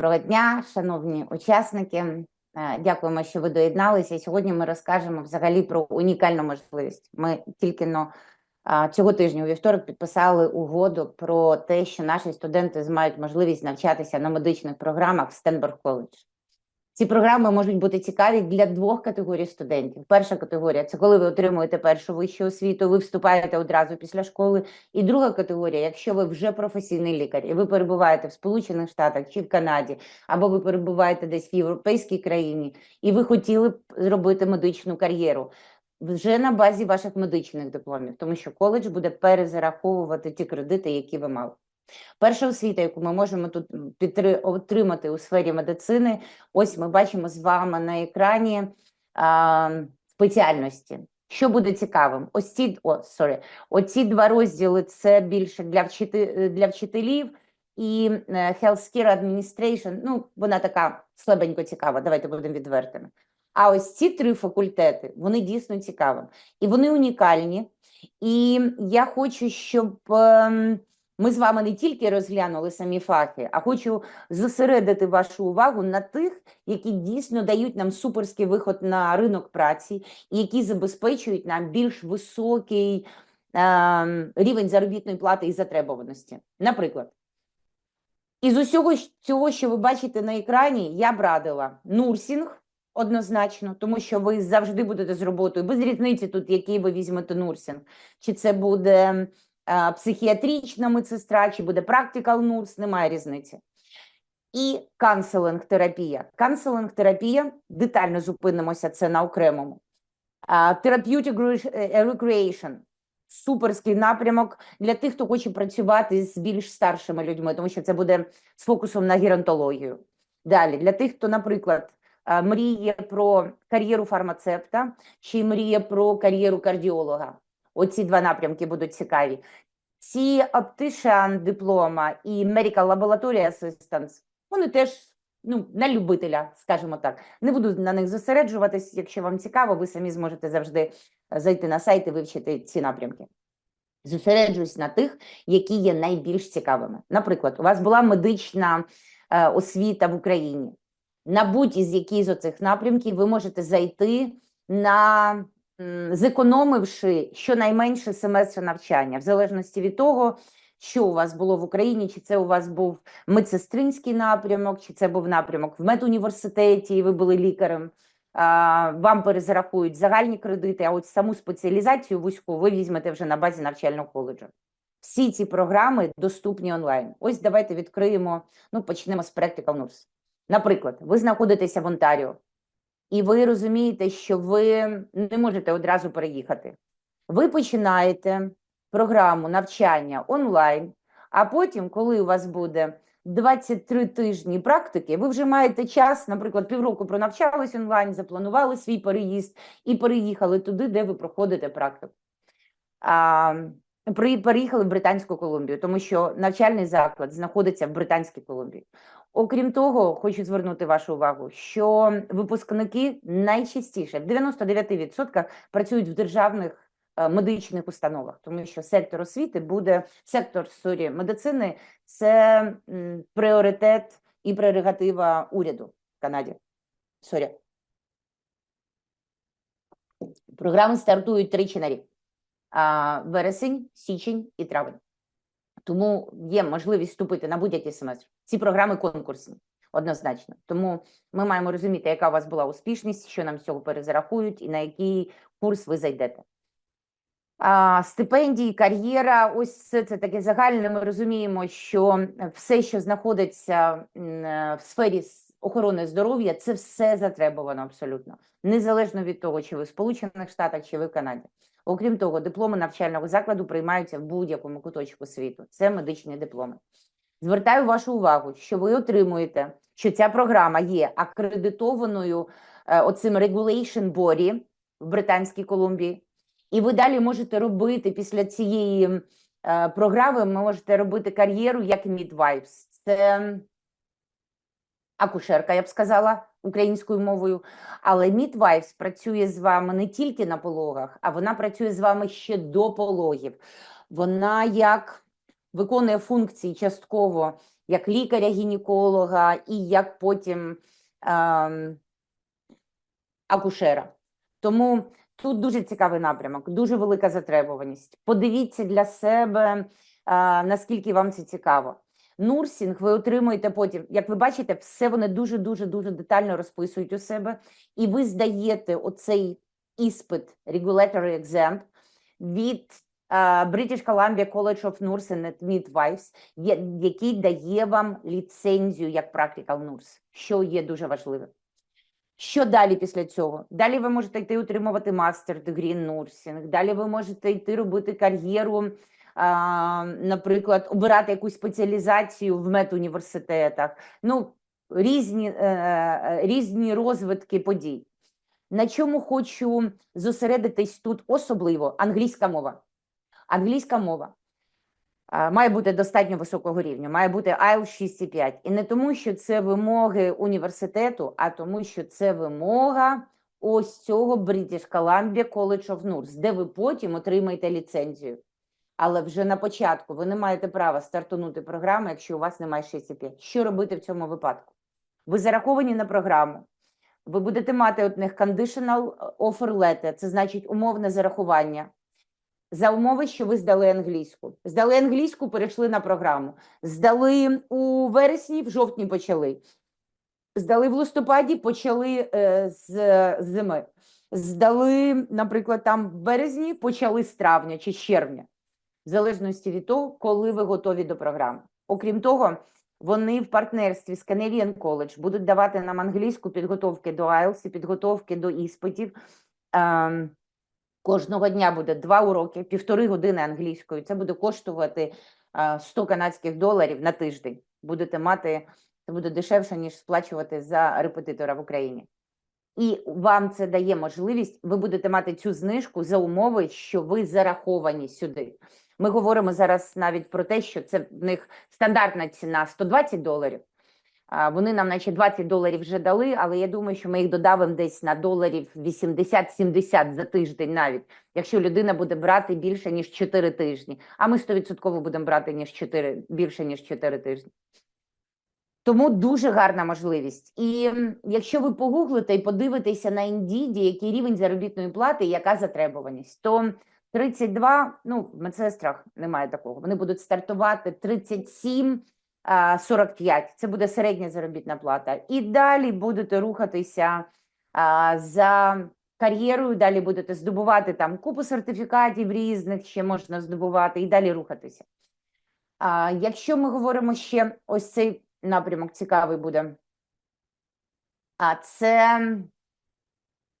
Доброго дня, шановні учасники. Е, Дякуємо, що ви доєдналися. Сьогодні ми розкажемо взагалі про унікальну можливість. Ми тільки но цього тижня у вівторок підписали угоду про те, що наші студенти мають можливість навчатися на медичних програмах в Стенберг коледж. Ці програми можуть бути цікаві для двох категорій студентів. Перша категорія це коли ви отримуєте першу вищу освіту, ви вступаєте одразу після школи. І друга категорія, якщо ви вже професійний лікар, і ви перебуваєте в Сполучених Штатах чи в Канаді, або ви перебуваєте десь в європейській країні, і ви хотіли б зробити медичну кар'єру вже на базі ваших медичних дипломів, тому що коледж буде перезараховувати ті кредити, які ви мали. Перша освіта, яку ми можемо тут підтри... отримати у сфері медицини, ось ми бачимо з вами на екрані а, спеціальності. Що буде цікавим? Ось ці о, sorry, оці два розділи це більше для вчити... для вчителів і е, Healthcare Administration, ну, вона така слабенько цікава, давайте будемо відвертими. А ось ці три факультети, вони дійсно цікаві. І вони унікальні. І я хочу, щоб ем, ми з вами не тільки розглянули самі фахи, а хочу зосередити вашу увагу на тих, які дійсно дають нам суперський виход на ринок праці, і які забезпечують нам більш високий ем, рівень заробітної плати і затребуваності. Наприклад, із усього цього, що ви бачите на екрані, я б радила нурсінг однозначно, тому що ви завжди будете з роботою, без різниці тут, який ви візьмете нурсінг. Чи це буде е, психіатрична медсестра, чи буде практикал нурс, немає різниці. І канцелинг терапія. Канцелинг терапія, детально зупинимося це на окремому. А, Therapeutic е, recreation. Суперський напрямок для тих, хто хоче працювати з більш старшими людьми, тому що це буде з фокусом на геронтологію. Далі, для тих, хто, наприклад, мріє про кар'єру фармацевта чи мріє про кар'єру кардіолога. Оці два напрямки будуть цікаві. Ці optician диплома і medical laboratory assistants, вони теж ну, на любителя, скажімо так. Не буду на них зосереджуватись. Якщо вам цікаво, ви самі зможете завжди е, зайти на сайт і вивчити ці напрямки. Зосереджуюсь на тих, які є найбільш цікавими. Наприклад, у вас була медична е, освіта в Україні. На будь-із який з оцих напрямків ви можете зайти на зекономивши щонайменше семестр навчання, в залежності від того, що у вас було в Україні, чи це у вас був медсестринський напрямок, чи це був напрямок в медуніверситеті, і ви були лікарем. Вам перезарахують загальні кредити, а от саму спеціалізацію вузьку ви візьмете вже на базі навчального коледжу. Всі ці програми доступні онлайн. Ось давайте відкриємо. Ну, почнемо з Practical Nurse. Наприклад, ви знаходитеся в Онтаріо, і ви розумієте, що ви не можете одразу переїхати. Ви починаєте програму навчання онлайн, а потім, коли у вас буде 23 тижні практики, ви вже маєте час, наприклад, півроку пронавчались онлайн, запланували свій переїзд і переїхали туди, де ви проходите практику. А, переїхали в Британську Колумбію, тому що навчальний заклад знаходиться в Британській Колумбії. Окрім того, хочу звернути вашу увагу, що випускники найчастіше в 99% працюють в державних е, медичних установах, тому що сектор освіти буде сектор сорі, медицини це пріоритет і прерогатива уряду в Канаді. Сорі. Програми стартують тричі на рік: вересень, січень і травень. Тому є можливість вступити на будь-який семестр. Ці програми конкурсні, однозначно. Тому ми маємо розуміти, яка у вас була успішність, що нам з цього перезарахують і на який курс ви зайдете. А, стипендії, кар'єра, ось все це таке загальне. Ми розуміємо, що все, що знаходиться в сфері охорони здоров'я, це все затребувано абсолютно, незалежно від того, чи ви в Сполучених Штатах, чи ви в Канаді. Окрім того, дипломи навчального закладу приймаються в будь-якому куточку світу. Це медичні дипломи. Звертаю вашу увагу, що ви отримуєте, що ця програма є акредитованою е, оцим Regulation Body в Британській Колумбії. І ви далі можете робити після цієї е, програми, ви можете робити кар'єру як midwives. Це акушерка, я б сказала, українською мовою. Але midwives працює з вами не тільки на пологах, а вона працює з вами ще до пологів. Вона як виконує функції частково як лікаря-гінеколога і як потім ем, акушера. Тому тут дуже цікавий напрямок, дуже велика затребуваність. Подивіться для себе, а, наскільки вам це цікаво. Нурсінг ви отримуєте потім. Як ви бачите, все вони дуже дуже дуже детально розписують у себе, і ви здаєте оцей іспит Regulatory Exam від British Columbia College of Nursing and Midwives, який дає вам ліцензію як Practical Nurse, що є дуже важливим. Що далі після цього? Далі ви можете йти отримувати мастер дегрі нурсінг. Далі ви можете йти робити кар'єру, а, наприклад, обирати якусь спеціалізацію в медуніверситетах. Ну, різні, е, е, різні розвитки подій. На чому хочу зосередитись тут особливо англійська мова. Англійська мова має бути достатньо високого рівня, має бути IELTS 6,5. І не тому, що це вимоги університету, а тому, що це вимога ось цього British Columbia College of Nurse, де ви потім отримаєте ліцензію. Але вже на початку ви не маєте права стартунути програму, якщо у вас немає 6,5. Що робити в цьому випадку? Ви зараховані на програму. Ви будете мати от них conditional offer letter, це значить умовне зарахування за умови, що ви здали англійську. Здали англійську, перейшли на програму. Здали у вересні, в жовтні почали. Здали в листопаді, почали е, з зими. Здали, наприклад, там в березні, почали з травня чи червня, в залежності від того, коли ви готові до програми. Окрім того, вони в партнерстві з Canadian College будуть давати нам англійську підготовки до IELTS, підготовки до іспитів. Ем, Кожного дня буде два уроки, півтори години англійської. Це буде коштувати а, 100 канадських доларів на тиждень. Будете мати, це буде дешевше, ніж сплачувати за репетитора в Україні. І вам це дає можливість, ви будете мати цю знижку за умови, що ви зараховані сюди. Ми говоримо зараз навіть про те, що це в них стандартна ціна 120 доларів. Вони нам, наче 20 доларів вже дали, але я думаю, що ми їх додавимо десь на доларів 80-70 за тиждень навіть, якщо людина буде брати більше, ніж 4 тижні. А ми 100% будемо брати ніж 4, більше, ніж 4 тижні. Тому дуже гарна можливість. І якщо ви погуглите і подивитеся на Indeed, який рівень заробітної плати, і яка затребуваність, то 32, ну, в медсестрах немає такого. Вони будуть стартувати 37, а, 45. Це буде середня заробітна плата. І далі будете рухатися за кар'єрою, далі будете здобувати там купу сертифікатів різних, ще можна здобувати, і далі рухатися. Якщо ми говоримо ще ось цей напрямок цікавий буде. А це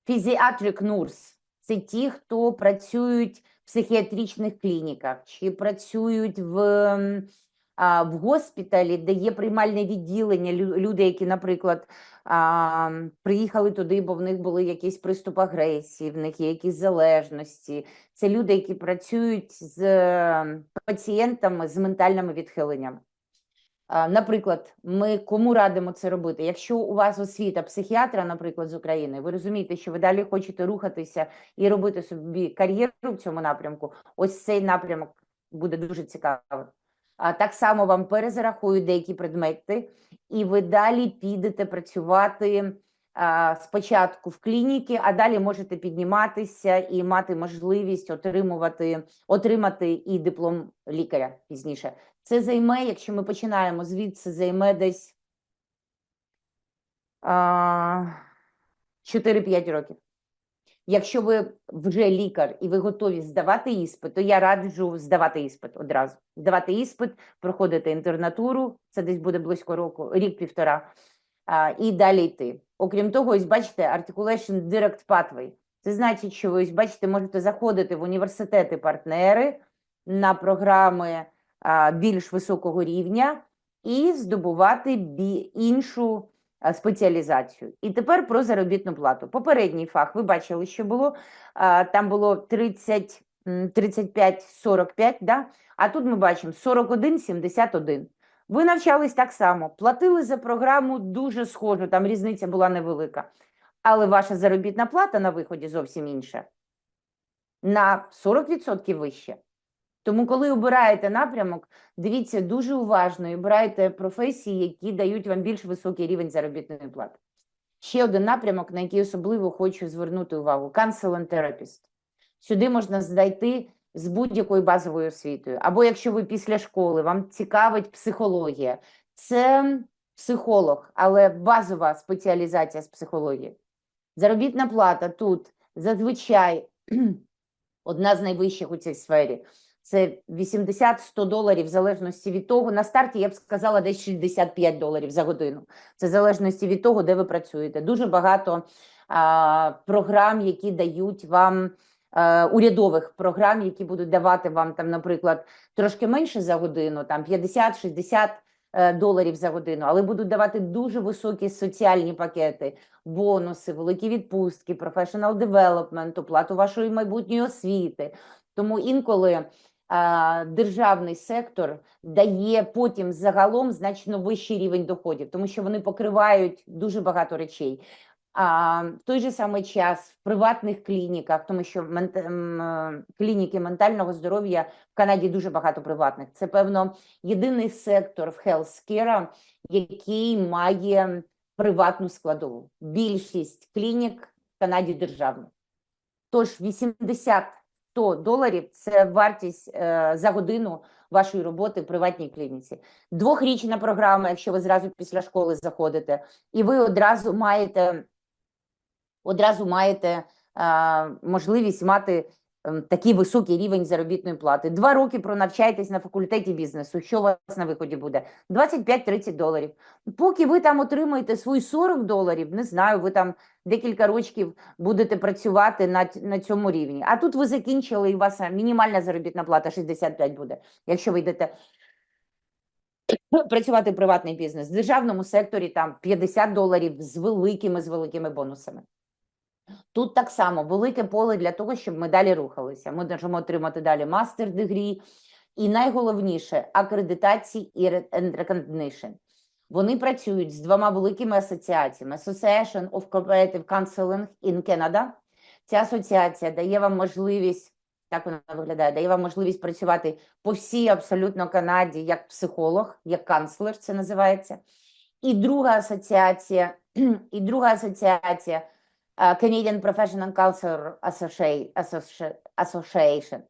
фізіатрик нурс. Це ті, хто працюють в психіатричних клініках чи працюють в, в госпіталі, де є приймальне відділення. лю- Люди, які, наприклад, приїхали туди, бо в них були якісь приступ агресії, в них є якісь залежності. Це люди, які працюють з е, пацієнтами з ментальними відхиленнями. Наприклад, ми кому радимо це робити? Якщо у вас освіта психіатра, наприклад, з України, ви розумієте, що ви далі хочете рухатися і робити собі кар'єру в цьому напрямку, ось цей напрямок буде дуже цікавий. Так само вам перезарахують деякі предмети, і ви далі підете працювати спочатку в клініки, а далі можете підніматися і мати можливість отримувати, отримати і диплом лікаря пізніше. Це займе, якщо ми починаємо звідси, займе десь 4-5 років. Якщо ви вже лікар і ви готові здавати іспит, то я раджу здавати іспит одразу. Здавати іспит, проходити інтернатуру, це десь буде близько року, рік-півтора, і далі йти. Окрім того, ось бачите, Articulation Direct Pathway. Це значить, що ви ось бачите, можете заходити в університети-партнери на програми більш високого рівня і здобувати іншу спеціалізацію. І тепер про заробітну плату. Попередній фах, ви бачили, що було, там було 30, 35-45, да? а тут ми бачимо 41-71. Ви навчались так само, платили за програму дуже схожу, там різниця була невелика. Але ваша заробітна плата на виході зовсім інша. На 40% вище. Тому, коли обираєте напрямок, дивіться дуже уважно і обирайте професії, які дають вам більш високий рівень заробітної плати. Ще один напрямок, на який особливо хочу звернути увагу: counseling therapist. Сюди можна знайти з будь-якою базовою освітою. Або якщо ви після школи, вам цікавить психологія, це психолог, але базова спеціалізація з психології. Заробітна плата тут зазвичай одна з найвищих у цій сфері. Це 80-100 доларів в залежності від того. На старті я б сказала десь 65 доларів за годину. Це в залежності від того, де ви працюєте. Дуже багато а, програм, які дають вам а, урядових програм, які будуть давати вам там, наприклад, трошки менше за годину, там 50-60 е, доларів за годину, але будуть давати дуже високі соціальні пакети, бонуси, великі відпустки, professional development, оплату вашої майбутньої освіти. Тому інколи державний сектор дає потім загалом значно вищий рівень доходів, тому що вони покривають дуже багато речей. А в той же самий час в приватних клініках, тому що клініки ментального здоров'я в Канаді дуже багато приватних. Це певно єдиний сектор в healthcare, який має приватну складову. Більшість клінік в Канаді державних. Тож 80 100 доларів це вартість е, за годину вашої роботи в приватній клініці. Двохрічна програма, якщо ви зразу після школи заходите, і ви одразу маєте одразу маєте можливість мати такий високий рівень заробітної плати. Два роки пронавчайтесь на факультеті бізнесу. Що у вас на виході буде? 25-30 доларів. Поки ви там отримуєте свої 40 доларів, не знаю, ви там декілька років будете працювати на, на цьому рівні. А тут ви закінчили, і у вас е, мінімальна заробітна плата 65 буде, якщо ви йдете працювати в приватний бізнес. В державному секторі там 50 доларів з великими, з великими бонусами. Тут так само велике поле для того, щоб ми далі рухалися. Ми можемо отримати далі мастер-дегрі, і найголовніше акредитації і recognition. Вони працюють з двома великими асоціаціями: Association of Cooperative Counseling in Canada. Ця асоціація дає вам можливість, так вона виглядає, дає вам можливість працювати по всій абсолютно Канаді як психолог, як канцлер, це називається. І друга асоціація, і друга асоціація Canadian Professional Associa- Association.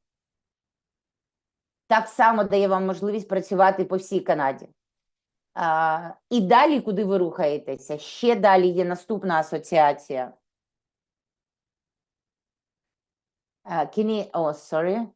Так само дає вам можливість працювати по всій Канаді. А, і далі, куди ви рухаєтеся, ще далі є наступна асоціація. Uh, can you, oh, sorry.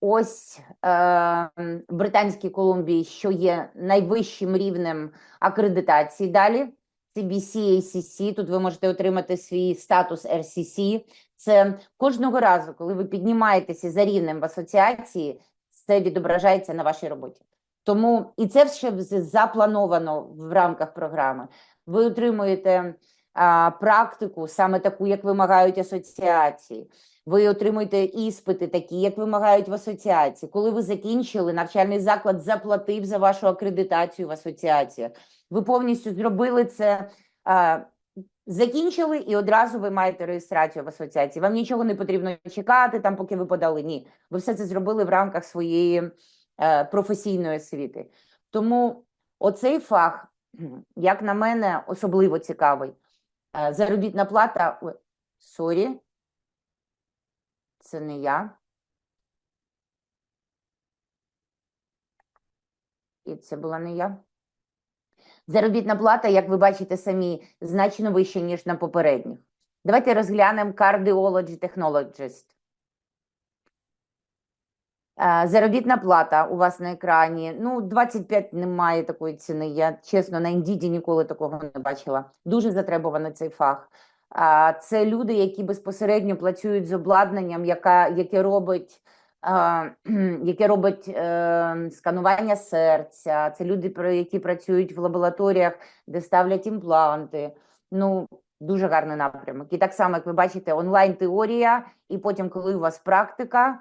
Ось е, Британській Колумбії, що є найвищим рівнем акредитації далі. Це BCACC, тут ви можете отримати свій статус RCC. Це кожного разу, коли ви піднімаєтеся за рівнем в асоціації, це відображається на вашій роботі. Тому і це вз- заплановано в рамках програми. Ви отримуєте а, практику, саме таку, як вимагають асоціації. Ви отримуєте іспити, такі, як вимагають в асоціації. Коли ви закінчили, навчальний заклад заплатив за вашу акредитацію в асоціаціях. Ви повністю зробили це. А, Закінчили і одразу ви маєте реєстрацію в асоціації. Вам нічого не потрібно чекати, там, поки ви подали. Ні, ви все це зробили в рамках своєї е, професійної освіти. Тому оцей фах, як на мене, особливо цікавий. Е, заробітна плата. Сорі, це не я. І це була не я. Заробітна плата, як ви бачите самі, значно вища, ніж на попередніх. Давайте розглянемо Cardiology Technologist. Заробітна плата у вас на екрані. Ну, 25 немає такої ціни. Я чесно на Indeed ніколи такого не бачила. Дуже затребуваний цей фах. Це люди, які безпосередньо працюють з обладнанням, яка, яке робить, яке робить е, сканування серця. Це люди, які працюють в лабораторіях, де ставлять імпланти. Ну, дуже гарний напрямок. І так само, як ви бачите, онлайн-теорія, і потім, коли у вас практика,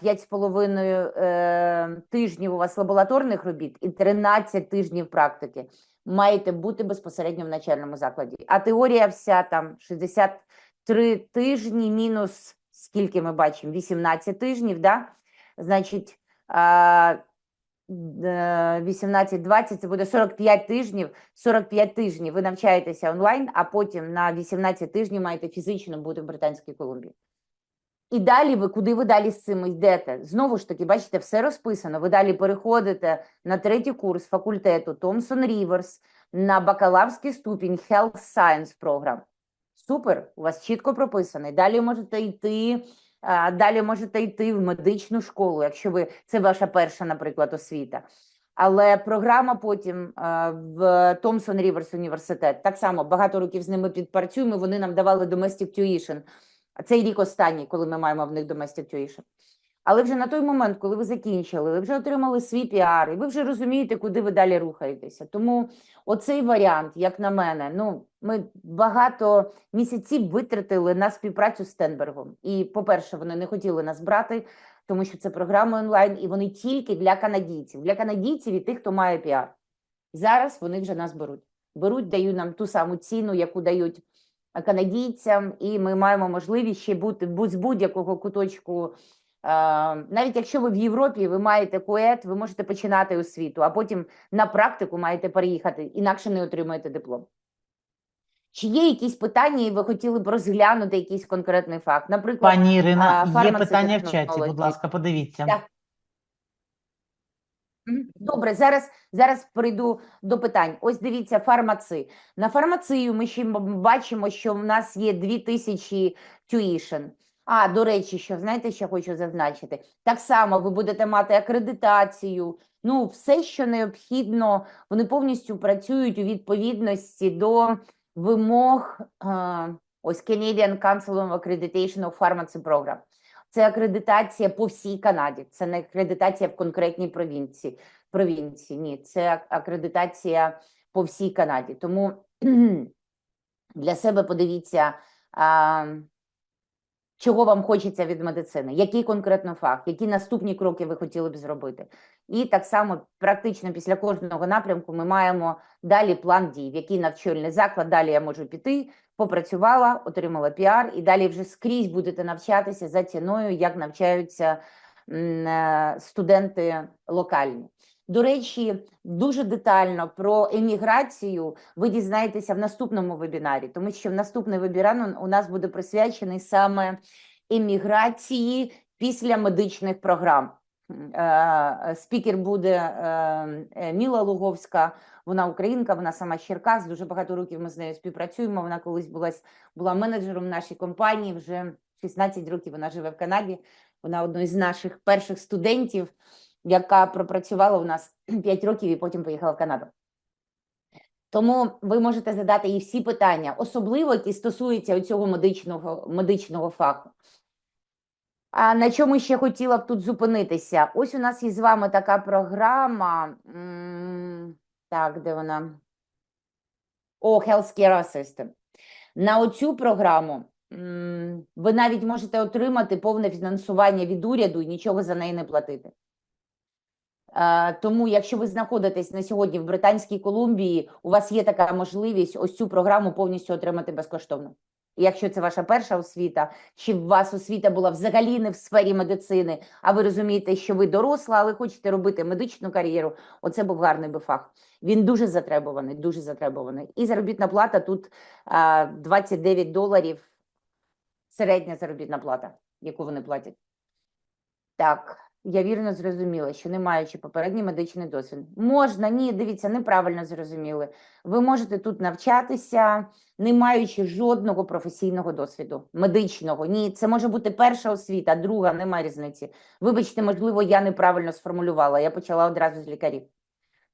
П'ять з половиною е, тижнів у вас лабораторних робіт і 13 тижнів практики. Маєте бути безпосередньо в навчальному закладі. А теорія вся там 63 тижні мінус скільки ми бачимо? 18 тижнів, да? Значить, а, е, 18-20 це буде 45 тижнів. 45 тижнів ви навчаєтеся онлайн, а потім на 18 тижнів маєте фізично бути в Британській Колумбії. І далі ви куди ви далі з цим йдете? Знову ж таки, бачите, все розписано. Ви далі переходите на третій курс факультету Томсон Ріверс на бакалаврський ступінь Health Science програм. Супер, у вас чітко прописаний. Далі можете йти, далі можете йти в медичну школу, якщо ви це ваша перша, наприклад, освіта. Але програма потім в Томсон Ріверс університет так само багато років з ними підпрацюємо. Вони нам давали domestic tuition. Цей рік останній, коли ми маємо в них domestic tuition. Але вже на той момент, коли ви закінчили, ви вже отримали свій піар, і ви вже розумієте, куди ви далі рухаєтеся. Тому оцей варіант, як на мене, ну ми багато місяців витратили на співпрацю з Стенбергом. І, по-перше, вони не хотіли нас брати, тому що це програма онлайн, і вони тільки для канадійців, для канадійців і тих, хто має піар. Зараз вони вже нас беруть. Беруть, дають нам ту саму ціну, яку дають канадійцям, і ми маємо можливість ще бути будь- з будь-якого куточку. Навіть якщо ви в Європі, ви маєте кует, ви можете починати освіту, а потім на практику маєте переїхати, інакше не отримаєте диплом. Чи є якісь питання, і ви хотіли б розглянути якийсь конкретний факт? Наприклад, Пані Ірина, є питання в чаті, будь ласка, подивіться. Так. Добре, зараз, зараз перейду до питань. Ось дивіться, фармаци. На фармацію ми ще бачимо, що в нас є 2000 tuition. А, до речі, що знаєте, що хочу зазначити? Так само ви будете мати акредитацію. Ну, все, що необхідно, вони повністю працюють у відповідності до вимог е, ось Canadian Council of Accreditation of Pharmacy Program. Це акредитація по всій Канаді. Це не акредитація в конкретній провінції. провінції. Ні, це акредитація по всій Канаді. Тому для себе подивіться, чого вам хочеться від медицини, який конкретно фах, які наступні кроки ви хотіли б зробити. І так само практично після кожного напрямку ми маємо далі план дій, в який навчальний заклад, далі я можу піти, попрацювала, отримала піар, і далі вже скрізь будете навчатися за ціною, як навчаються е, студенти локальні. До речі, дуже детально про еміграцію ви дізнаєтеся в наступному вебінарі, тому що в наступний вебінар у- нас буде присвячений саме еміграції після медичних програм. Е, Спікер буде е, е, Міла Луговська, вона українка, вона сама з Черкас, дуже багато років ми з нею співпрацюємо. Вона колись була, була менеджером нашій компанії, вже 16 років вона живе в Канаді. Вона одна з наших перших студентів, яка пропрацювала у нас 5 років і потім поїхала в Канаду. Тому ви можете задати їй всі питання, особливо які стосуються цього медичного, медичного фаху. А на чому ще хотіла б тут зупинитися? Ось у нас є з вами така програма. Так, де вона? О, Healthcare Assistant. На оцю програму ви навіть можете отримати повне фінансування від уряду і нічого за неї не платити. Е, Тому, якщо ви знаходитесь на сьогодні в Британській Колумбії, у вас є така можливість ось цю програму повністю отримати безкоштовно. Якщо це ваша перша освіта, чи у вас освіта була взагалі не в сфері медицини, а ви розумієте, що ви доросла, але хочете робити медичну кар'єру, оце був гарний би фах. Він дуже затребуваний, дуже затребуваний. І заробітна плата тут а, 29 доларів, середня заробітна плата, яку вони платять. Так, я вірно зрозуміла, що не маючи попередній медичний досвід. Можна, ні, дивіться, неправильно зрозуміли. Ви можете тут навчатися, не маючи жодного професійного досвіду, медичного. Ні, це може бути перша освіта, друга, немає різниці. Вибачте, можливо, я неправильно сформулювала. Я почала одразу з лікарів.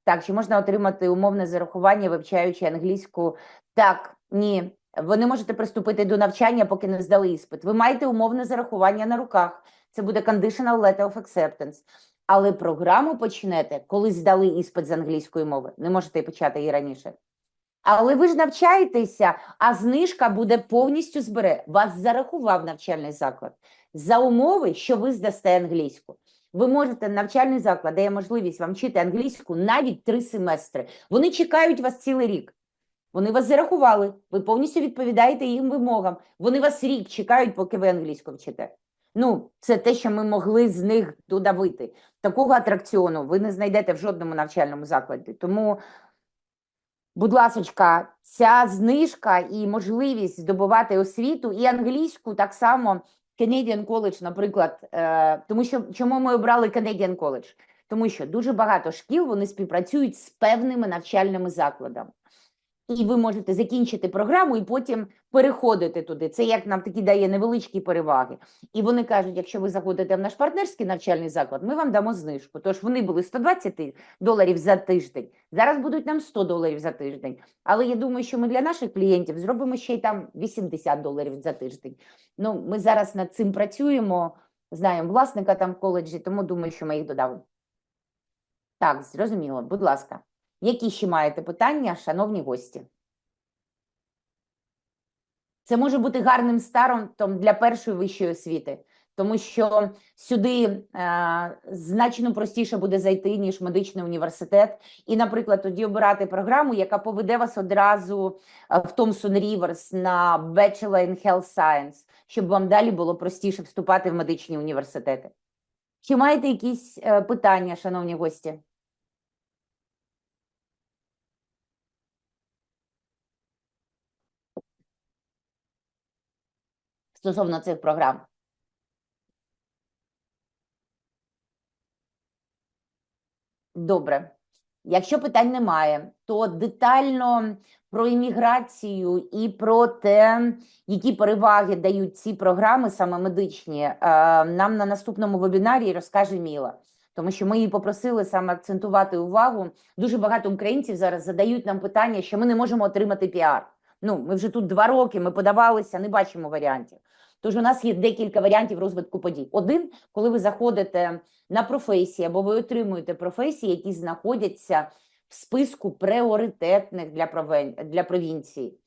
Так, чи можна отримати умовне зарахування, вивчаючи англійську? Так, ні. Ви не можете приступити до навчання, поки не здали іспит. Ви маєте умовне зарахування на руках. Це буде conditional letter of acceptance. Але програму почнете, коли здали іспит з англійської мови. Не можете почати її раніше. Але ви ж навчаєтеся, а знижка буде повністю збере. Вас зарахував навчальний заклад за умови, що ви здасте англійську. Ви можете навчальний заклад дає можливість вам вчити англійську навіть три семестри. Вони чекають вас цілий рік. Вони вас зарахували, ви повністю відповідаєте їм вимогам. Вони вас рік чекають, поки ви англійську вчите. Ну, це те, що ми могли з них додавити. Такого атракціону ви не знайдете в жодному навчальному закладі. Тому, будь ласочка, ця знижка і можливість здобувати освіту і англійську так само Canadian College, наприклад, е, тому що чому ми обрали Canadian College? Тому що дуже багато шкіл вони співпрацюють з певними навчальними закладами. І ви можете закінчити програму і потім переходити туди. Це як нам такі дає невеличкі переваги. І вони кажуть, якщо ви заходите в наш партнерський навчальний заклад, ми вам дамо знижку. Тож вони були 120 доларів за тиждень, зараз будуть нам 100 доларів за тиждень. Але я думаю, що ми для наших клієнтів зробимо ще й там 80 доларів за тиждень. Ну, ми зараз над цим працюємо, знаємо власника там в коледжі, тому думаю, що ми їх додали. Так, зрозуміло, будь ласка. Які ще маєте питання, шановні гості? Це може бути гарним стартом для першої вищої освіти, тому що сюди е, значно простіше буде зайти, ніж медичний університет. І, наприклад, тоді обирати програму, яка поведе вас одразу е, в Thomson Rivers на Bachelor in Health Science, щоб вам далі було простіше вступати в медичні університети. Чи маєте якісь е, питання, шановні гості? Стосовно цих програм. Добре. Якщо питань немає, то детально про імміграцію і про те, які переваги дають ці програми, саме медичні, е, нам на наступному вебінарі розкаже Міла. Тому що ми її попросили саме акцентувати увагу. Дуже багато українців зараз задають нам питання, що ми не можемо отримати піар. Ну, ми вже тут два роки, ми подавалися, не бачимо варіантів. Тож у нас є декілька варіантів розвитку подій. Один, коли ви заходите на професії або ви отримуєте професії, які знаходяться в списку пріоритетних для провин... для провінції.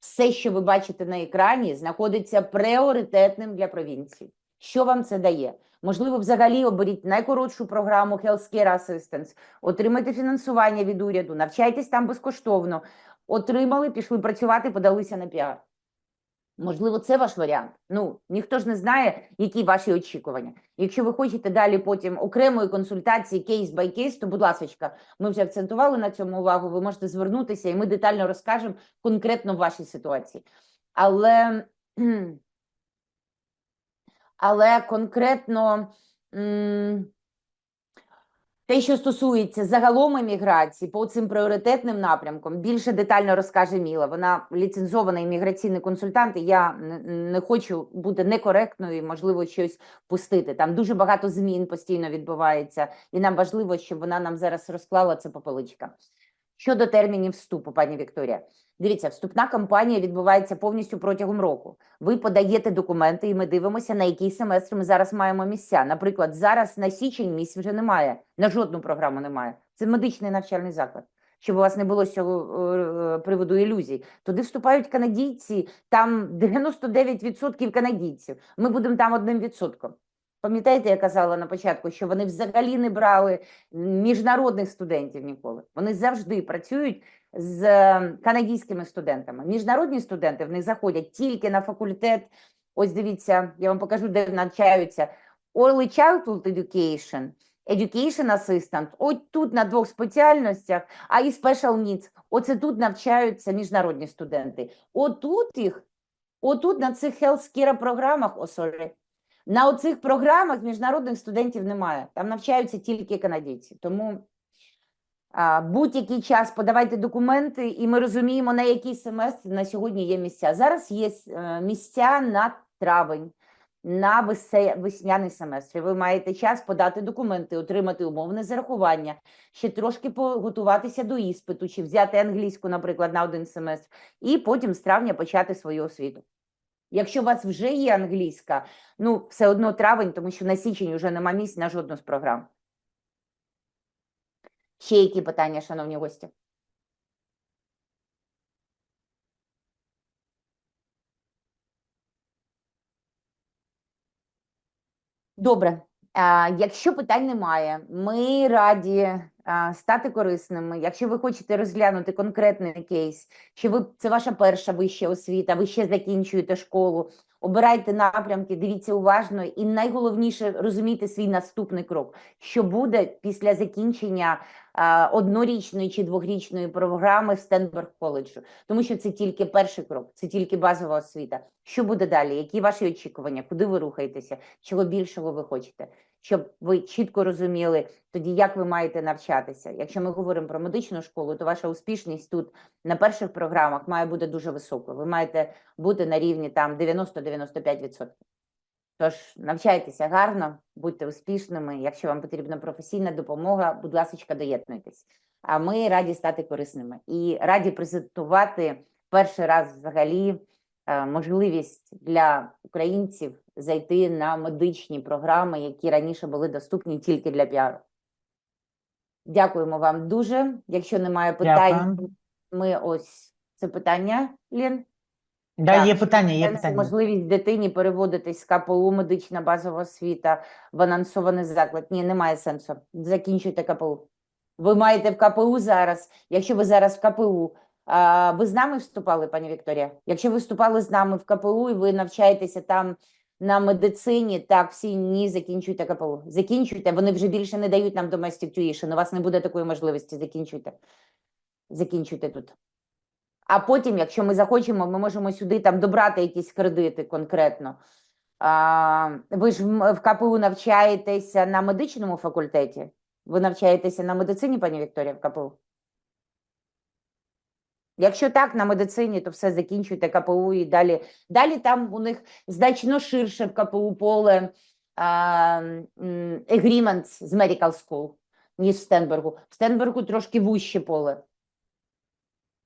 Все, що ви бачите на екрані, знаходиться пріоритетним для провінції. Що вам це дає? Можливо, взагалі оберіть найкоротшу програму Healthcare Assistance, отримайте фінансування від уряду, навчайтесь там безкоштовно, отримали, пішли працювати, подалися на піар. Можливо, це ваш варіант. Ну ніхто ж не знає, які ваші очікування. Якщо ви хочете далі потім окремої консультації кейс бай кейс, то будь ласка, ми вже акцентували на цьому увагу. Ви можете звернутися, і ми детально розкажемо конкретно в вашій ситуації. Але але конкретно. Те, що стосується загалом імміграції, по цим пріоритетним напрямкам, більше детально розкаже Міла. Вона ліцензована імміграційний консультант. і Я не хочу бути некоректною і, можливо, щось пустити. Там дуже багато змін постійно відбувається, і нам важливо, щоб вона нам зараз розклала це по поличкам. Щодо термінів вступу, пані Вікторія, дивіться, вступна кампанія відбувається повністю протягом року. Ви подаєте документи, і ми дивимося, на який семестр ми зараз маємо місця. Наприклад, зараз на січень місць вже немає, на жодну програму немає. Це медичний навчальний заклад. Щоб у вас не було з цього е, приводу ілюзій. Туди вступають канадійці, там 99% канадійців. Ми будемо там одним відсотком. Пам'ятаєте, я казала на початку, що вони взагалі не брали міжнародних студентів ніколи. Вони завжди працюють з ем, канадійськими студентами. Міжнародні студенти в них заходять тільки на факультет. Ось дивіться, я вам покажу, де навчаються. Early Childhood Education, Education Assistant, ось тут на двох спеціальностях, а і Special Needs. Оце тут навчаються міжнародні студенти. Отут їх, отут на цих healthcare програмах, о, sorry, на оцих програмах міжнародних студентів немає. Там навчаються тільки канадійці. Тому будь-який час подавайте документи, і ми розуміємо, на який семестр на сьогодні є місця. Зараз є е, місця на травень, на весняний семестр. Ви маєте час подати документи, отримати умовне зарахування, ще трошки поготуватися до іспиту, чи взяти англійську, наприклад, на один семестр, і потім з травня почати свою освіту. Якщо у вас вже є англійська, ну все одно травень, тому що на січень вже нема місць на жодну з програм. Ще які питання, шановні гості? Добре. Якщо питань немає, ми раді стати корисними. Якщо ви хочете розглянути конкретний кейс, що ви це ваша перша вища освіта, ви ще закінчуєте школу, обирайте напрямки, дивіться уважно, і найголовніше розумійте свій наступний крок, що буде після закінчення е, однорічної чи двохрічної програми Стенберг коледжу, тому що це тільки перший крок, це тільки базова освіта. Що буде далі? Які ваші очікування? Куди ви рухаєтеся? Чого більшого ви хочете? Щоб ви чітко розуміли тоді, як ви маєте навчатися. Якщо ми говоримо про медичну школу, то ваша успішність тут на перших програмах має бути дуже високою. Ви маєте бути на рівні там 90-95%. Тож навчайтеся гарно, будьте успішними. Якщо вам потрібна професійна допомога, будь ласка, доєднуйтесь. А ми раді стати корисними і раді презентувати перший раз взагалі можливість для українців зайти на медичні програми, які раніше були доступні тільки для піару. Дякуємо вам дуже. Якщо немає питань, Дякую. ми ось це питання, Лін. Да, Так, є питання, є питання. можливість дитині переводитись з КПУ медична базова освіта в анонсований заклад. Ні, немає сенсу. Закінчуйте КПУ. Ви маєте в КПУ зараз, якщо ви зараз в КПУ, ви з нами вступали, пані Вікторія? Якщо ви вступали з нами в КПУ і ви навчаєтеся там на медицині, так, всі ні, закінчуйте КПУ. Закінчуйте, вони вже більше не дають нам domestic tuition, у вас не буде такої можливості, закінчуйте. Закінчуйте тут. А потім, якщо ми захочемо, ми можемо сюди там добрати якісь кредити конкретно. А, ви ж в КПУ навчаєтеся на медичному факультеті? Ви навчаєтеся на медицині, пані Вікторія, в КПУ? Якщо так, на медицині, то все закінчуйте КПУ і далі. Далі там у них значно ширше в КПУ поле а, м, з Medical School, ніж в Стенбергу. В Стенбергу трошки вуще поле.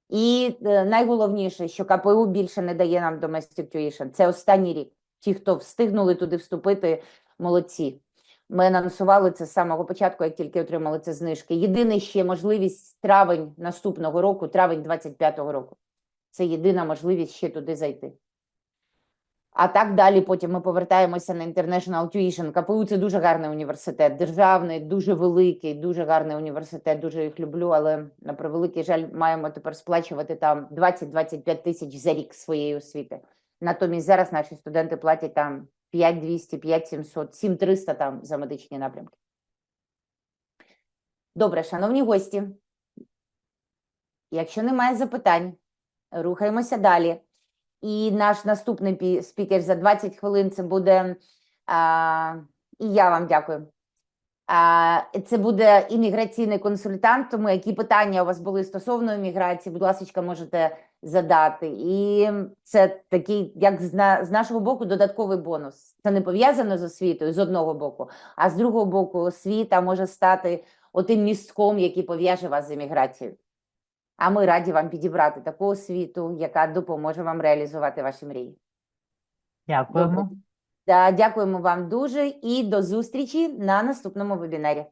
І е, найголовніше, що КПУ більше не дає нам domestic tuition. Це останній рік. Ті, хто встигнули туди вступити, молодці. Ми анонсували це з самого початку, як тільки отримали це знижки. Єдине ще можливість травень наступного року, травень 25-го року. Це єдина можливість ще туди зайти. А так далі потім ми повертаємося на International Tuition. КПУ це дуже гарний університет, державний, дуже великий, дуже гарний університет, дуже їх люблю, але на превеликий жаль, маємо тепер сплачувати там 20-25 тисяч за рік своєї освіти. Натомість зараз наші студенти платять там 5200, 5700, 7300 там за медичні напрямки. Добре, шановні гості. Якщо немає запитань, рухаємося далі. І наш наступний спікер за 20 хвилин це буде. А, і я вам дякую. А, це буде імміграційний консультант. Тому які питання у вас були стосовно імміграції, будь ласка, можете задати. І це такий, як з, нашого боку, додатковий бонус. Це не пов'язано з освітою з одного боку, а з другого боку, освіта може стати отим містком, який пов'яже вас з імміграцією. А ми раді вам підібрати таку освіту, яка допоможе вам реалізувати ваші мрії. Дякуємо. Да, дякуємо вам дуже і до зустрічі на наступному вебінарі.